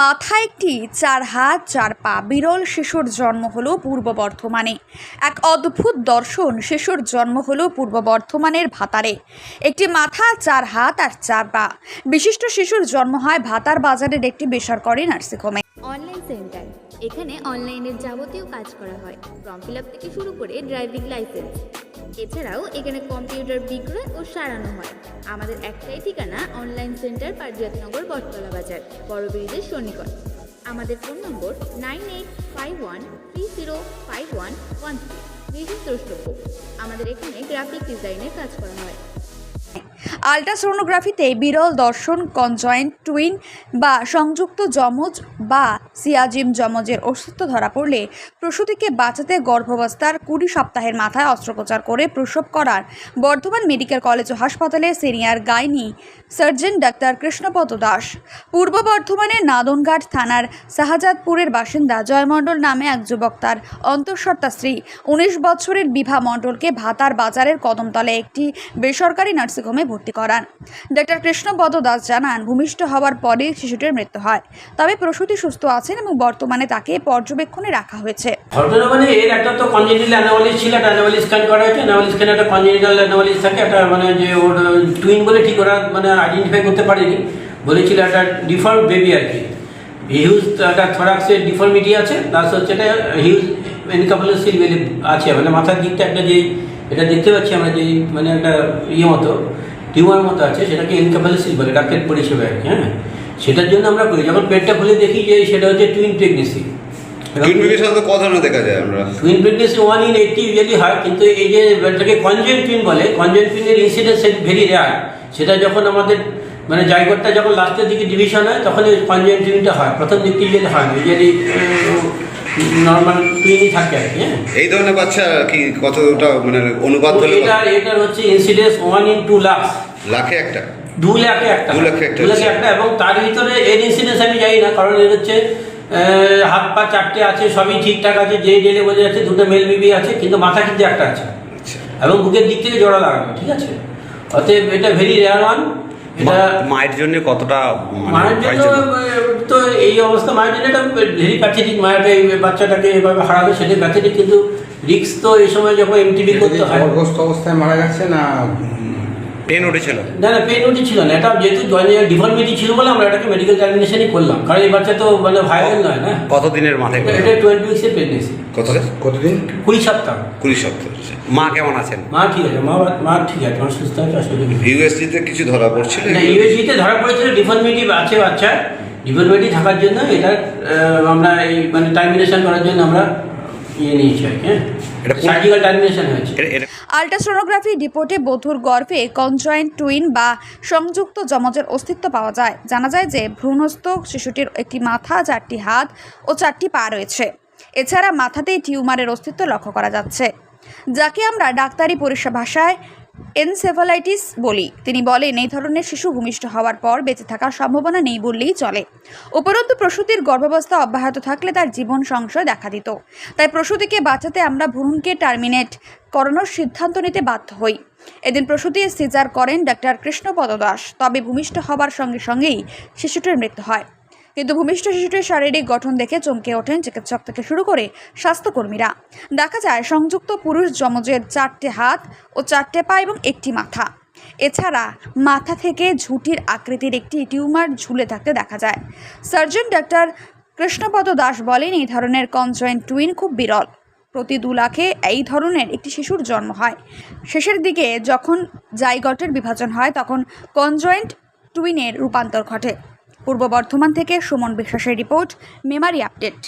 মাথায় একটি চার হাত, চার পা বিরল শিশুর জন্ম হলো পূর্ব বর্ধমানে। এক অদ্ভুত দর্শন শিশুর জন্ম হলো পূর্ব বর্ধমানের ভাতারে। একটি মাথা, চার হাত আর চার পা। বিশিষ্ট শিশুর জন্ম হয় ভাতার বাজারের একটি বেসরকারি নার্সিংহোমে। Online center. এখানে অনলাইনের যাবতীয় কাজ করা হয় ফর্ম ফিল আপ থেকে শুরু করে ড্রাইভিং লাইসেন্স এছাড়াও এখানে কম্পিউটার বিক্রয় ও সারানো হয়। আমাদের একটাই ঠিকানা অনলাইন সেন্টার পারিজাতনগর বটতলা বাজার, বড় ব্রিজের সন্নিকট। আমাদের phone number nine eight five one three zero five one one three আমাদের এখানে গ্রাফিক ডিজাইনের কাজ করা হয়। আল্ট্রাসোনোগ্রাফিতে বিরল দর্শন, কনজয়েন্ট টুইন বা সংযুক্ত যমজ বা সিয়াজিম যমজের অস্তিত্ব ধরা পড়লে প্রসূতিকে বাঁচাতে গর্ভাবস্থার কুড়ি সপ্তাহের মাথায় অস্ত্রোপচার করে প্রসব করার বর্ধমান মেডিকেল কলেজ ও হাসপাতালে senior gynae surgeon doctor Krishnapada Das. পূর্ব বর্ধমানের নাদনঘাট থানার শাহজাদপুরের বাসিন্দা জয়মণ্ডল নামে এক যুবক তার অন্তঃসত্ত্বা স্ত্রী উনিশ বছরের বিভা মণ্ডলকে ভাতার বাজারের কদমতলে একটি বেসরকারি নার্সিংহোমে ভর্তি করান। ডাক্তার কৃষ্ণপদ দাস জানান, ভূমিষ্ঠ হওয়ার পরে শিশুটির মৃত্যু হয়। তবে প্রসূতি সুস্থ আছেন এবং বর্তমানে তাকে পর্যবেক্ষণে রাখা হয়েছে। মানে এর একটা তো ছিল, একটা করা হয়েছে। একটা থাকে, একটা মানে যে ওর বলে ঠিক ওরা মানে করতে পারেনি। বলেছিল একটা ডিফল্ট বেবি আর কি। হিউজ একটা থরাক্সের ডিফর্মিটি আছে প্লাস হচ্ছে এটা হিউজ এনকাপলেসিল আছে। মানে মাথার দিকটা একটা যে, এটা দেখতে পাচ্ছি আমরা যে মানে একটা ইয়ে মতো। টিউমার মতো আছে সেটাকে এনকাপলেসিল বলে ডাক্তার পরিষেবা আর কি হ্যাঁ? সেটার জন্য আমরা করি। যখন পেটটা খুলে দেখি যে সেটা হচ্ছে টুইন প্রেগনেন্সি টুইন বেবি সাধারণত ক ধরনের দেখা যায় আমরা? Twin pregnancy one in eighty usually হয় কিন্তু এই যে এটাকে কনজেন্ট টুইন বলে কনজেন্ট টুইনের ইনসিডেন্স ভেরি রেয়ার সেটা যখন আমাদের মানে জায়গরটা যখন লাস্টের দিকে ডিভিশন হয় তখন এই কনজেন্ট টুইনটা হয়। প্রথম দিকটি ইউজুয়ালি হয় না ইউজুয়ালি নর্মাল টুইনই থাকে আর কি হ্যাঁ? এই ধরনের বাচ্চা কি কতটা মানে অনুপাত হলে এটার এটার হচ্ছে incidence one in two lakh লাখে একটা। দু লাখে একটা। দু লাখে একটা দু লাখে একটা এবং তার ভিতরে এর ইনসিডেন্স আমি জানি না কারণ এর হচ্ছে হাত পা চারটে আছে সবই ঠিকঠাক আছে যে ডেলে বোঝা যাচ্ছে দুটো মেল বিবি আছে কিন্তু মাথা কিন্তু একটা আছে। আচ্ছা। এবং বুকের দিক থেকে জোড়া লাগানো ঠিক আছে? অতএব এটা ভেরি রেয়ার ওয়ান এটা মায়ের জন্য কতটা মানে মায়ের জন্য তো এই অবস্থা মায়ের জন্য এটা ভেরি প্যাথেটিক মায়ের এই বাচ্চাটাকে এভাবে হারালো সেটা প্যাথেটিক কিন্তু রিক্স তো এই সময় যখন এমটিভি করতে হয়। অবস্থায় মারা গেছে না পেন উঠেছিল। না না পেন উঠি ছিল না। এটা যেহেতু ডিফর্মিটি ছিল বলে আমরা এটাকে মেডিকেল টার্মিনেশনই করলাম। কারণ এই বাচ্চা তো মানে ভাইরাল নয় না? কতদিনের মাথায় এটা- টোয়েন্টি উইক্সের প্রেগনেন্সি কত কতদিন? কুড়ি সপ্তাহ। কুড়ি সপ্তাহ। মা কেমন আছেন? মা ঠিক আছে মা মা ঠিক আছে মা সুস্থ আছে অসুবিধা কিছু ধরা পড়ছিল? না ইউএসজিতে ধরা পড়েছিল ডিফর্মিটি আছে বাচ্চা ডিফর্মিটি থাকার জন্য এটা আমরা এই মানে টার্মিনেশন করার জন্য আমরা ইয়ে নিয়েছি হ্যাঁ? সার্জিক্যাল টার্মিনেশন হয়েছে। এ- আল্ট্রাসোনোগ্রাফি রিপোর্টে বধুর গর্ভে কনজয়েন্ট টুইন বা সংযুক্ত যমজের অস্তিত্ব পাওয়া যায়। জানা যায় যে ভ্রূণস্থ শিশুটির একটি মাথা চারটি হাত ও চারটি পা রয়েছে। এছাড়া মাথাতেই টিউমারের অস্তিত্ব লক্ষ্য করা যাচ্ছে। যাকে আমরা ডাক্তারি পরিষেবা ভাষায় এনসেফালাইটিস বলি। তিনি বলেন, এই ধরনের শিশু ভূমিষ্ঠ হওয়ার পর বেঁচে থাকার সম্ভাবনা নেই বললেই চলে। উপরন্তু প্রসূতির গর্ভাবস্থা অব্যাহত থাকলে তার জীবন সংশয় দেখা দিত। তাই প্রসূতিকে বাঁচাতে আমরা ভ্রূণকে টার্মিনেট করানোর সিদ্ধান্ত নিতে বাধ্য হই। এদিন প্রসূতি সিজার করেন ডাক্তার কৃষ্ণপদ দাস। তবে ভূমিষ্ঠ হবার সঙ্গে সঙ্গেই শিশুটির মৃত্যু হয়। কিন্তু ভূমিষ্ঠ শিশুটির শারীরিক গঠন দেখে চমকে ওঠেন চিকিৎসক থেকে শুরু করে স্বাস্থ্যকর্মীরা। দেখা যায় সংযুক্ত পুরুষ যমজের চারটে হাত ও চারটে পা এবং একটি মাথা। এছাড়া মাথা থেকে ঝুঁটির আকৃতির একটি টিউমার ঝুলে থাকতে দেখা যায়। সার্জন ডাক্তার কৃষ্ণপদ দাস বলেন, এই ধরনের কনজয়েন্ট টুইন খুব বিরল। প্রতি দু লাখে এই ধরনের একটি শিশুর জন্ম হয়। শেষের দিকে যখন জাইগটের বিভাজন হয়, তখন কনজয়েন্ট টুইনের রূপান্তর ঘটে। পূর্ব বর্ধমান থেকে সুমন বিশ্বাসের রিপোর্ট মেমারি আপডেট।